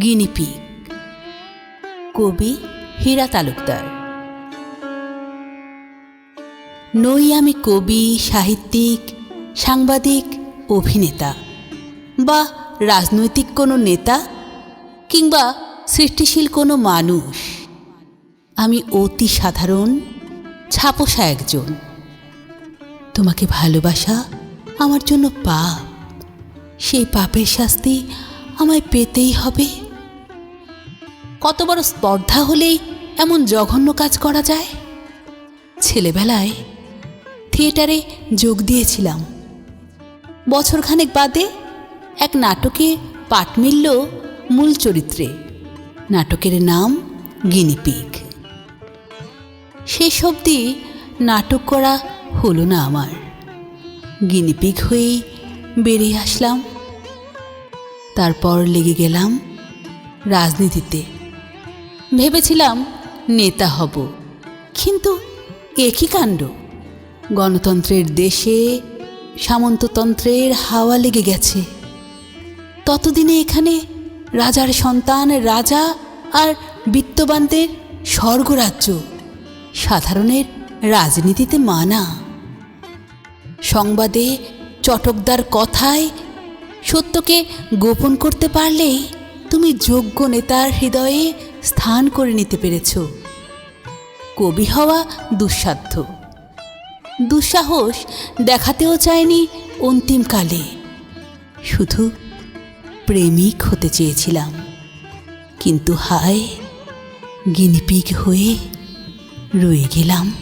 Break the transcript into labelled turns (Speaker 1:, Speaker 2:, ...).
Speaker 1: Guinea pig কবি হীরা তালুকদার। নই আমি কবি, সাহিত্যিক, সাংবাদিক, অভিনেতা বা রাজনৈতিক কোনো নেতা কিংবা সৃষ্টিশীল কোনো মানুষ। আমি অতি সাধারণ ছাপোষা একজন। তোমাকে ভালোবাসা আমার জন্য পাপ। সেই পাপের শাস্তি আমায় পেতেই হবে। কত বড় স্পর্ধা হলেই এমন জঘন্য কাজ করা যায়? ছেলেবেলায় থিয়েটারে যোগ দিয়েছিলাম। বছরখানেক বাদে এক নাটকে পাঠ মিলল মূল চরিত্রে। নাটকের নাম গিনিপিগ শেষ অবধি নাটক করা হলো না আমার। গিনিপিগ হয়েই বেরিয়ে আসলাম। তারপর লেগে গেলাম রাজনীতিতে। ভেবেছিলাম নেতা হব, কিন্তু একই কাণ্ড? গণতন্ত্রের দেশে সামন্ততন্ত্রের হাওয়া লেগে গেছে। ততদিনে এখানে রাজার সন্তান, রাজা আর বিত্তবানদের স্বর্গরাজ্য সাধারণের রাজনীতিতে মানা। সংবাদে চটকদার কথায় সত্যকে গোপন করতে পারলেই তুমি যোগ্য নেতার হৃদয়ে স্থান করে নিতে পেরেছ। কবি হওয়া দুঃসাধ্য। দুঃসাহস দেখাতেও চায়নি অন্তিমকালে। শুধু প্রেমিক হতে চেয়েছিলাম। কিন্তু হায়, গিনিপিগ হয়ে রয়ে গেলাম।